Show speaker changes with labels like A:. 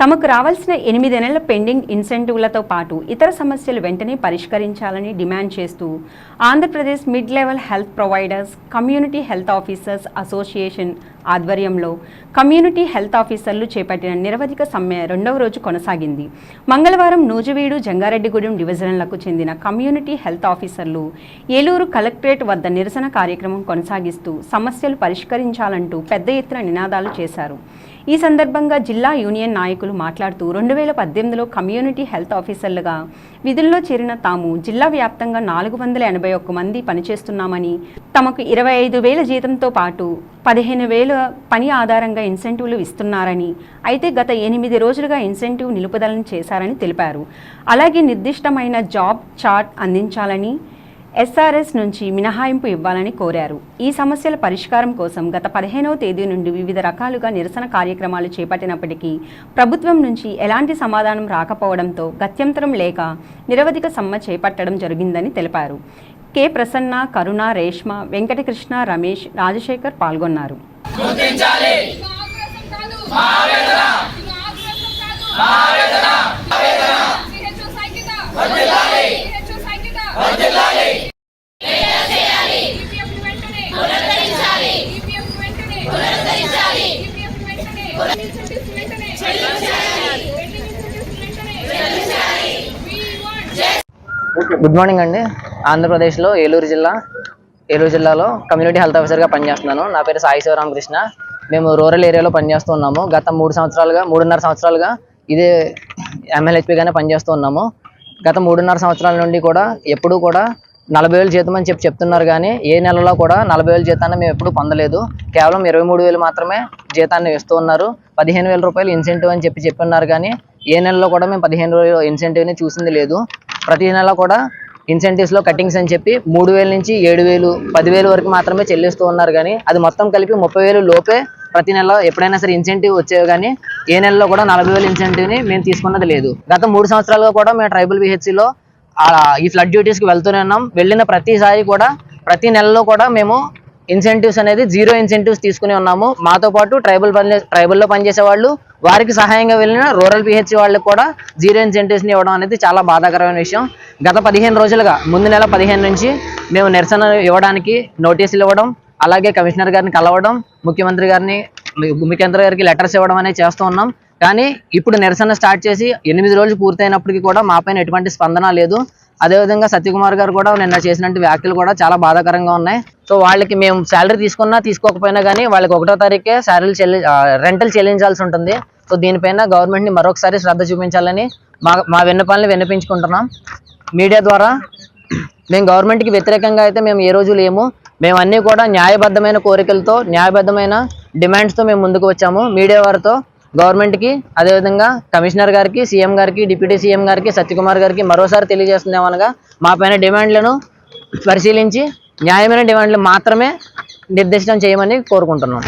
A: తమకు రావాల్సిన ఎనిమిది నెలల పెండింగ్ ఇన్సెంటివ్లతో పాటు ఇతర సమస్యలు వెంటనే పరిష్కరించాలని డిమాండ్ చేస్తూ Andhra Pradesh mid level health providers community health officers association ఆధ్వర్యంలో కమ్యూనిటీ హెల్త్ ఆఫీసర్లు చేపట్టిన నిరవధిక సమ్మె రెండవ రోజు కొనసాగింది. మంగళవారం నూజివీడు జంగారెడ్డిగూడెం డివిజన్లకు చెందిన కమ్యూనిటీ హెల్త్ ఆఫీసర్లు ఏలూరు కలెక్టరేట్ వద్ద నిరసన కార్యక్రమం కొనసాగిస్తూ సమస్యలు పరిష్కరించాలంటూ పెద్ద ఎత్తున నినాదాలు చేశారు. ఈ సందర్భంగా జిల్లా యూనియన్ నాయకులు మాట్లాడుతూ రెండు వేల పద్దెనిమిదిలో కమ్యూనిటీ హెల్త్ ఆఫీసర్లుగా విధుల్లో చేరిన తాము జిల్లా వ్యాప్తంగా నాలుగు వందల ఎనభై ఒక్క మంది పనిచేస్తున్నామని తమకు ఇరవై ఐదు వేల జీతంతో పాటు పదిహేను వేల పని ఆధారంగా ఇన్సెంటివ్లు ఇస్తున్నారని అయితే గత ఎనిమిది రోజులుగా ఇన్సెంటివ్ నిలుపుదలను చేశారని తెలిపారు. అలాగే నిర్దిష్టమైన జాబ్ చార్ట్ అందించాలని ఎస్ఆర్ఎస్ నుంచి మినహాయింపు ఇవ్వాలని కోరారు. ఈ సమస్యల పరిష్కారం కోసం గత పదిహేనవ తేదీ నుండి వివిధ రకాలుగా నిరసన కార్యక్రమాలు చేపట్టినప్పటికీ ప్రభుత్వం నుంచి ఎలాంటి సమాధానం రాకపోవడంతో గత్యంతరం లేక నిరవధిక సమ్మె చేపట్టడం జరిగిందని తెలిపారు. కె ప్రసన్న కరుణ రేష్మ వెంకటకృష్ణ రమేష్ రాజశేఖర్ పాల్గొన్నారు.
B: గుడ్ మార్నింగ్ అండి. ఆంధ్రప్రదేశ్లో ఏలూరు జిల్లా ఏలూరు జిల్లాలో కమ్యూనిటీ హెల్త్ ఆఫీసర్గా పనిచేస్తున్నాను. నా పేరు సాయి శివరామకృష్ణ మేము రూరల్ ఏరియాలో పనిచేస్తూ ఉన్నాము. గత మూడు సంవత్సరాలుగా మూడున్నర సంవత్సరాలుగా ఇదే ఎంఎల్హెచ్పిగానే పనిచేస్తూ ఉన్నాము. గత మూడున్నర సంవత్సరాల నుండి కూడా ఎప్పుడూ కూడా నలభై వేలు జీతం అని చెప్పి చెప్తున్నారు కానీ ఏ నెలలో కూడా నలభై వేలు జీతాన్ని మేము ఎప్పుడూ పొందలేదు. కేవలం ఇరవై మూడు వేలు మాత్రమే జీతాన్ని ఇస్తూ ఉన్నారు. పదిహేను వేల రూపాయలు ఇన్సెంటివ్ అని చెప్పి చెప్పున్నారు కానీ ఏ నెలలో కూడా మేము పదిహేను వేలు ఇన్సెంటివ్ని చూసింది లేదు. ప్రతి నెల కూడా ఇన్సెంటివ్స్లో కటింగ్స్ అని చెప్పి మూడు వేల నుంచి ఏడు వేలు పదివేలు వరకు మాత్రమే చెల్లిస్తూ ఉన్నారు కానీ అది మొత్తం కలిపి ముప్పై వేలు లోపే ప్రతి నెల ఎప్పుడైనా సరే ఇన్సెంటివ్ వచ్చేవి కానీ ఏ నెలలో కూడా నలభై వేలు ఇన్సెంటివ్ని మేము తీసుకున్నది లేదు. గత మూడు సంవత్సరాలుగా కూడా మేము ట్రైబల్ బిహెచ్సిలో ఈ ఫ్లడ్ డ్యూటీస్కి వెళ్తూనే ఉన్నాం. వెళ్ళిన ప్రతిసారి కూడా ప్రతి నెలలో కూడా మేము ఇన్సెంటివ్స్ అనేది జీరో ఇన్సెంటివ్స్ తీసుకుని ఉన్నాము. మాతో పాటు ట్రైబల్ పని ట్రైబల్లో పనిచేసే వాళ్ళు వారికి సహాయంగా వెళ్ళిన రూరల్ పిహెచ్ వాళ్ళకి కూడా జీరో ఇన్సెంటివ్స్ని ఇవ్వడం అనేది చాలా బాధాకరమైన విషయం. గత పదిహేను రోజులుగా ముందు నెల పదిహేను నుంచి మేము నిరసన ఇవ్వడానికి నోటీసులు ఇవ్వడం అలాగే కమిషనర్ గారిని కలవడం ముఖ్యమంత్రి గారిని ముఖ్యమంత్రి గారికి లెటర్స్ ఇవ్వడం అనేది చేస్తూ ఉన్నాం. కానీ ఇప్పుడు నిరసన స్టార్ట్ చేసి ఎనిమిది రోజులు పూర్తయినప్పటికీ కూడా మాపైన ఎటువంటి స్పందన లేదు. అదేవిధంగా సత్యకుమార్ గారు కూడా నిన్న చేసినట్టు వ్యాఖ్యలు కూడా చాలా బాధాకరంగా ఉన్నాయి. సో వాళ్ళకి మేము శాలరీ తీసుకున్నా తీసుకోకపోయినా కానీ వాళ్ళకి ఒకటో తారీఖే శాలరీలు చెల్లి రెంటల్ చెల్లించాల్సి ఉంటుంది. సో దీనిపైన గవర్నమెంట్ని మరొకసారి శ్రద్ధ చూపించాలని మా మా విన్నపాలను విన్నపించుకుంటున్నాం. మీడియా ద్వారా మేము గవర్నమెంట్కి వ్యతిరేకంగా అయితే మేము ఏ రోజు లేము. మేము అన్నీ కూడా న్యాయబద్ధమైన కోరికలతో న్యాయబద్ధమైన డిమాండ్స్తో మేము ముందుకు వచ్చాము. మీడియా వారితో గవర్నమెంట్కి అదేవిధంగా కమిషనర్ గారికి సీఎం గారికి డిప్యూటీ సీఎం గారికి సత్యకుమార్ గారికి మరోసారి తెలియజేస్తున్నామనగా మా పైన డిమాండ్లను పరిశీలించి న్యాయమైన డిమాండ్లు మాత్రమే నిర్దేశనం చేయమని కోరుకుంటున్నాం.